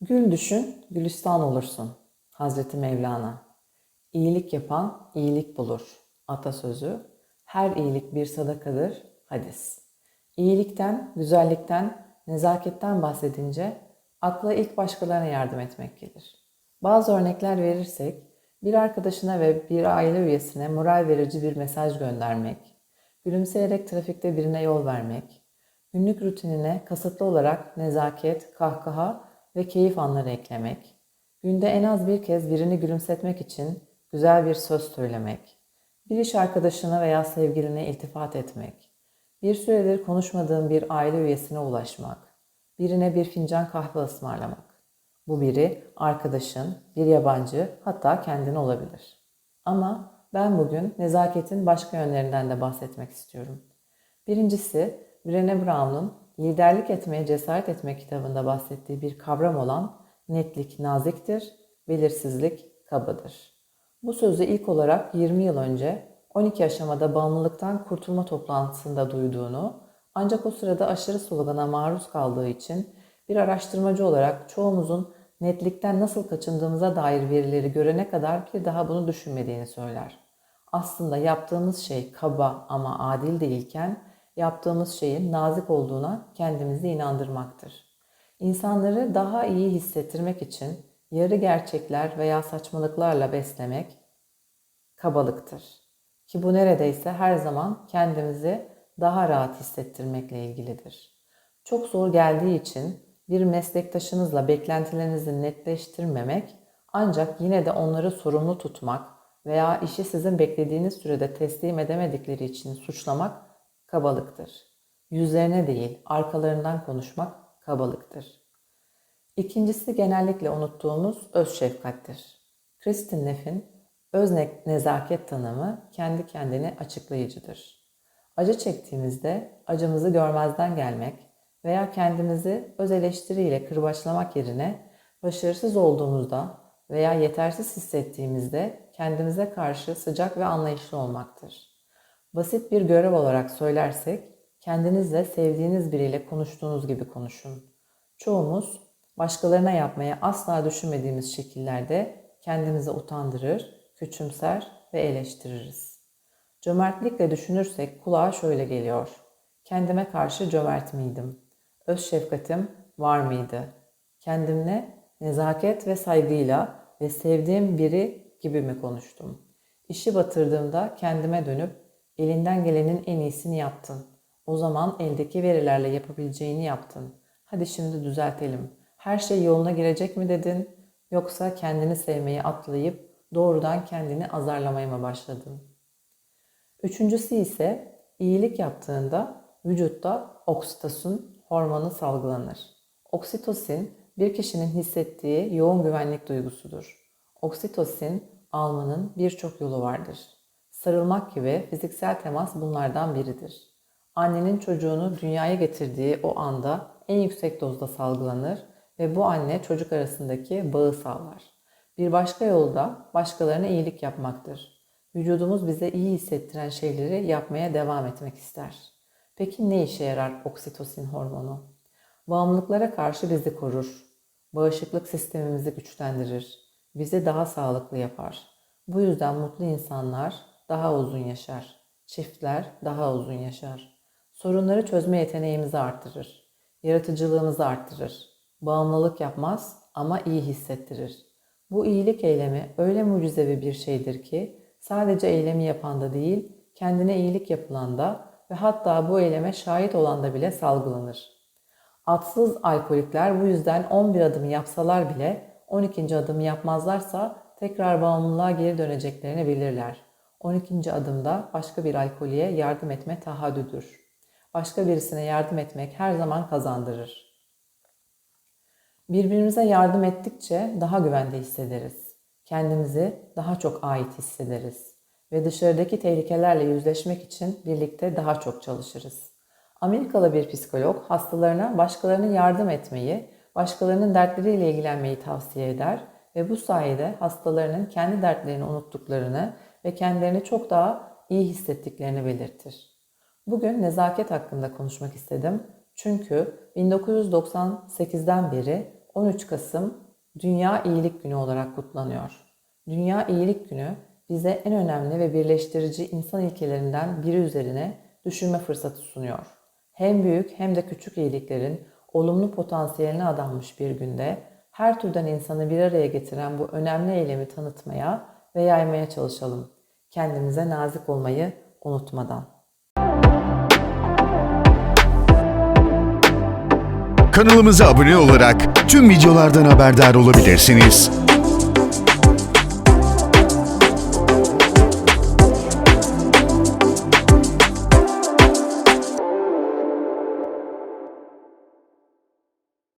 Gül düşün, gülistan olursun. Hazreti Mevlana. İyilik yapan iyilik bulur. Atasözü. Her iyilik bir sadakadır. Hadis. İyilikten, güzellikten, nezaketten bahsedince akla ilk başkalarına yardım etmek gelir. Bazı örnekler verirsek, bir arkadaşına ve bir aile üyesine moral verici bir mesaj göndermek, gülümseyerek trafikte birine yol vermek, günlük rutinine kasıtlı olarak nezaket, kahkaha ve keyif anları eklemek, günde en az bir kez birini gülümsetmek için güzel bir söz söylemek, bir iş arkadaşına veya sevgiline iltifat etmek, bir süredir konuşmadığın bir aile üyesine ulaşmak, birine bir fincan kahve ısmarlamak. Bu biri arkadaşın, bir yabancı, hatta kendin olabilir. Ama ben bugün nezaketin başka yönlerinden de bahsetmek istiyorum. Birincisi, Brené Brown'un Liderlik Etmeye Cesaret Etmek kitabında bahsettiği bir kavram olan netlik naziktir, belirsizlik kabadır. Bu sözü ilk olarak 20 yıl önce 12 aşamada bağımlılıktan kurtulma toplantısında duyduğunu ancak o sırada aşırı slogana maruz kaldığı için bir araştırmacı olarak çoğumuzun netlikten nasıl kaçındığımıza dair verileri görene kadar bir daha bunu düşünmediğini söyler. Aslında yaptığımız şey kaba ama adil değilken yaptığımız şeyin nazik olduğuna kendimizi inandırmaktır. İnsanları daha iyi hissettirmek için yarı gerçekler veya saçmalıklarla beslemek kabalıktır. Ki bu neredeyse her zaman kendimizi daha rahat hissettirmekle ilgilidir. Çok zor geldiği için bir meslektaşınızla beklentilerinizi netleştirmemek ancak yine de onları sorumlu tutmak veya işi sizin beklediğiniz sürede teslim edemedikleri için suçlamak kabalıktır. Yüzlerine değil, arkalarından konuşmak kabalıktır. İkincisi genellikle unuttuğumuz öz şefkattir. Kristin Neff'in öz nezaket tanımı kendi kendini açıklayıcıdır. Acı çektiğimizde acımızı görmezden gelmek veya kendimizi öz eleştiriyle kırbaçlamak yerine başarısız olduğumuzda veya yetersiz hissettiğimizde kendimize karşı sıcak ve anlayışlı olmaktır. Basit bir görev olarak söylersek, kendinizle sevdiğiniz biriyle konuştuğunuz gibi konuşun. Çoğumuz başkalarına yapmaya asla düşünmediğimiz şekillerde kendimizi utandırır, küçümser ve eleştiririz. Cömertlikle düşünürsek kulağa şöyle geliyor. Kendime karşı cömert miydim? Öz şefkatim var mıydı? Kendimle nezaket ve saygıyla ve sevdiğim biri gibi mi konuştum? İşi batırdığımda kendime dönüp elinden gelenin en iyisini yaptın. O zaman eldeki verilerle yapabileceğini yaptın. Hadi şimdi düzeltelim. Her şey yoluna girecek mi dedin? Yoksa kendini sevmeyi atlayıp doğrudan kendini azarlamaya mı başladın? Üçüncüsü ise iyilik yaptığında vücutta oksitosin hormonu salgılanır. Oksitosin bir kişinin hissettiği yoğun güvenlik duygusudur. Oksitosin almanın birçok yolu vardır. Sarılmak gibi fiziksel temas bunlardan biridir. Annenin çocuğunu dünyaya getirdiği o anda en yüksek dozda salgılanır ve bu anne çocuk arasındaki bağı sağlar. Bir başka yolda başkalarına iyilik yapmaktır. Vücudumuz bize iyi hissettiren şeyleri yapmaya devam etmek ister. Peki ne işe yarar oksitosin hormonu? Bağımlılıklara karşı bizi korur. Bağışıklık sistemimizi güçlendirir. Bizi daha sağlıklı yapar. Bu yüzden mutlu insanlar daha uzun yaşar. Çiftler daha uzun yaşar. Sorunları çözme yeteneğimizi artırır. Yaratıcılığımızı arttırır. Bağımlılık yapmaz ama iyi hissettirir. Bu iyilik eylemi öyle mucizevi bir şeydir ki sadece eylemi yapan da değil, kendine iyilik yapılan da ve hatta bu eyleme şahit olan da bile salgılanır. Atsız alkolikler bu yüzden 11 adım yapsalar bile 12. adımı yapmazlarsa tekrar bağımlılığa geri döneceklerini bilirler. 12. adımda başka bir alkoliye yardım etme tahaddüdür. Başka birisine yardım etmek her zaman kazandırır. Birbirimize yardım ettikçe daha güvende hissederiz. Kendimizi daha çok ait hissederiz ve dışarıdaki tehlikelerle yüzleşmek için birlikte daha çok çalışırız. Amerikalı bir psikolog hastalarına başkalarına yardım etmeyi, başkalarının dertleriyle ilgilenmeyi tavsiye eder ve bu sayede hastalarının kendi dertlerini unuttuklarını ve kendilerini çok daha iyi hissettiklerini belirtir. Bugün nezaket hakkında konuşmak istedim. Çünkü 1998'den beri 13 Kasım Dünya İyilik Günü olarak kutlanıyor. Dünya İyilik Günü bize en önemli ve birleştirici insan ilkelerinden biri üzerine düşünme fırsatı sunuyor. Hem büyük hem de küçük iyiliklerin olumlu potansiyeline adanmış bir günde her türden insanı bir araya getiren bu önemli eylemi tanıtmaya ve yaymaya çalışalım. Kendimize nazik olmayı unutmadan. Kanalımıza abone olarak tüm videolardan haberdar olabilirsiniz.